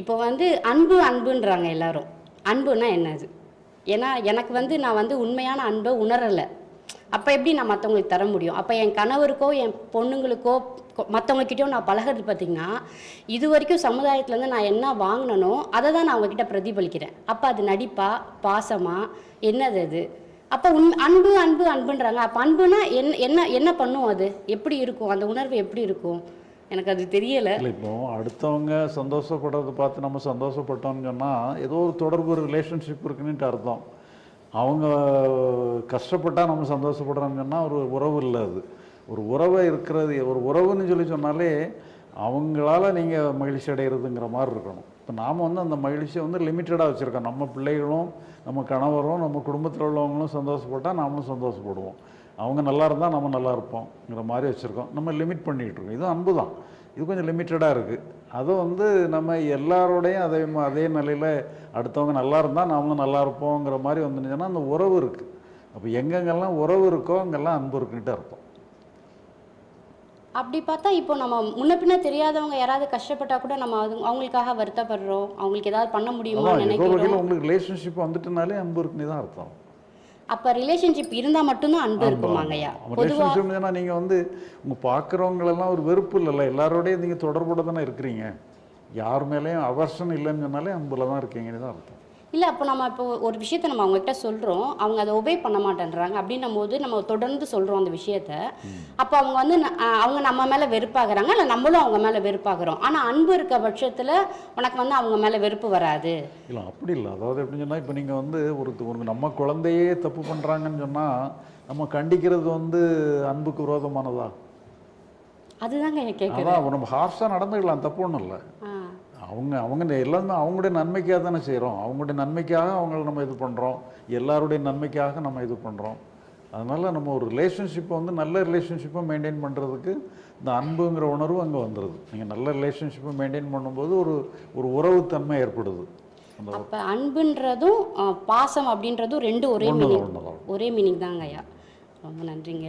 இப்போ வந்து அன்பு அன்புன்றாங்க எல்லாரும். அன்புனா என்னது? ஏன்னா எனக்கு வந்து நான் வந்து உண்மையான அன்பை உணரலை. அப்போ எப்படி நான் மற்றவங்களுக்கு தர முடியும்? அப்போ என் கணவருக்கோ என் பொண்ணுங்களுக்கோ மற்றவங்கக்கிட்டயோ நான் பழகிறது பார்த்திங்கன்னா இது வரைக்கும் சமுதாயத்துலேருந்து நான் என்ன வாங்கினனோ அதை தான் நான் அவங்கக்கிட்ட பிரதிபலிக்கிறேன். அப்போ அது நடிப்பா? பாசமா? என்னது அது? அப்போ உண் அன்பு அன்பு அன்புன்றாங்க. அப்போ அன்புனா என்ன என்ன என்ன பண்ணும் அது? எப்படி இருக்கும்? அந்த உணர்வு எப்படி இருக்கும்? எனக்கு அது தெரியலை. இல்லை இப்போ அடுத்தவங்க சந்தோஷப்படுறத பார்த்து நம்ம சந்தோஷப்பட்டோம்னு சொன்னால் ஏதோ ஒரு தொடர்பு ரிலேஷன்ஷிப் இருக்குன்னுட்டு அர்த்தம். அவங்க கஷ்டப்பட்டால் நம்ம சந்தோஷப்படுறோம்னு சொன்னால் ஒரு உறவு இல்லை அது. ஒரு உறவை இருக்கிறது ஒரு உறவுன்னு சொல்லி சொன்னாலே அவங்களால நீங்கள் மகிழ்ச்சி அடைகிறதுங்கிற மாதிரி இருக்கணும். இப்போ நாம் வந்து அந்த மகிழ்ச்சியை வந்து லிமிட்டடாக வச்சுருக்கோம். நம்ம பிள்ளைகளும் நம்ம கணவரும் நம்ம குடும்பத்தில் உள்ளவங்களும் சந்தோஷப்பட்டால் நாமளும் சந்தோஷப்படுவோம். அவங்க நல்லா இருந்தால் நம்ம நல்லா இருப்போங்கிற மாதிரி வச்சுருக்கோம். நம்ம லிமிட் பண்ணிகிட்டு இருக்கோம். இது அன்பு தான். இது கொஞ்சம் லிமிட்டடாக இருக்குது அதை வந்து நம்ம எல்லாரோடையும் அதே அதே நிலையில் அடுத்தவங்க நல்லா இருந்தால் நாமளும் நல்லா இருப்போங்கிற மாதிரி வந்துச்சுன்னா அந்த உறவு இருக்குது அப்போ எங்கெங்கெல்லாம் உறவு இருக்கோ அங்கெல்லாம் அன்பு இருக்குன்ட்டு அர்த்தம். அப்படி பார்த்தா இப்போ நம்ம முன்ன பின்ன தெரியாதவங்க யாராவது கஷ்டப்பட்டா கூட நம்ம அது அவங்களுக்காக வருத்தப்படுறோம். அவங்களுக்கு ஏதாவது பண்ண முடியுமா நினைக்கிறோம். உங்களுக்கு ரிலேஷன்ஷிப் வந்துட்டுனாலே அன்பு இருக்குன்னு தான் அர்த்தம். அப்ப ரிலேஷன்ஷிப் இருந்தா மட்டும்தான் அன்பு இருக்குமாங்கய்யா பொதுவா ரிலேஷன்ஷிப்னா நீங்கள் வந்து உங்கள் பார்க்குறவங்களெல்லாம் ஒரு வெறுப்பு இல்லைல்ல? எல்லாரோடையும் நீங்கள் தொடர்போட தானே இருக்கிறீங்க. யார் மேலேயும் அவர்ஷன் இல்லைன்னு சொன்னாலே அன்புல தான் இருக்கீங்கன்னு தான் அர்த்தம். இல்ல அப்போ நம்ம இப்போ ஒரு விஷயத்த நம்ம அவங்ககிட்ட சொல்றோம் அவங்க அதை ஒபே பண்ண மாட்டேன்றாங்க. அப்படின்னும் போது நம்ம தொடர்ந்து சொல்றோம் அந்த விஷயத்த. அப்போ அவங்க வந்து அவங்க நம்ம மேல வெறுப்பாகிறாங்க இல்லை நம்மளும் அவங்க மேல வெறுப்பாகிறோம். ஆனா அன்பு இருக்க பட்சத்துல உனக்கு வந்து அவங்க மேல வெறுப்பு வராது. இல்லை அப்படி இல்லை. அதாவது எப்படின்னு சொன்னால் இப்போ நீங்கள் வந்து ஒரு ஒரு நம்ம குழந்தையே தப்பு பண்ணுறாங்கன்னு சொன்னால் நம்ம கண்டிக்கிறது வந்து அன்புக்கு விரோதமானதா? அதுதாங்க கேட்குறேன் நம்ம ஹார்ஷாக நடந்துக்கலாம் தப்பு ஒன்றும் இல்லை. அவங்க அவங்க எல்லாமே அவங்களுடைய நன்மைக்காக தானே செய்கிறோம் அவங்களுடைய நன்மைக்காக அவங்கள நம்ம இது பண்ணுறோம் எல்லாருடைய நன்மைக்காக நம்ம இது பண்ணுறோம் அதனால் நம்ம ஒரு ரிலேஷன்ஷிப்பை வந்து நல்ல ரிலேஷன்ஷிப்பை மெயின்டைன் பண்ணுறதுக்கு இந்த அன்புங்கிற உணர்வு அங்கே வந்துடுது நீங்கள் நல்ல ரிலேஷன்ஷிப்பை மெயின்டைன் பண்ணும்போது ஒரு ஒரு உறவுத்தன்மை ஏற்படுது. அப்ப அன்புன்றதும் பாசம் அப்படின்றதும் ரெண்டு ஒரே மீனிங் ஒரே மீனிங் தாங்க ஐயா. ரொம்ப நன்றிங்க.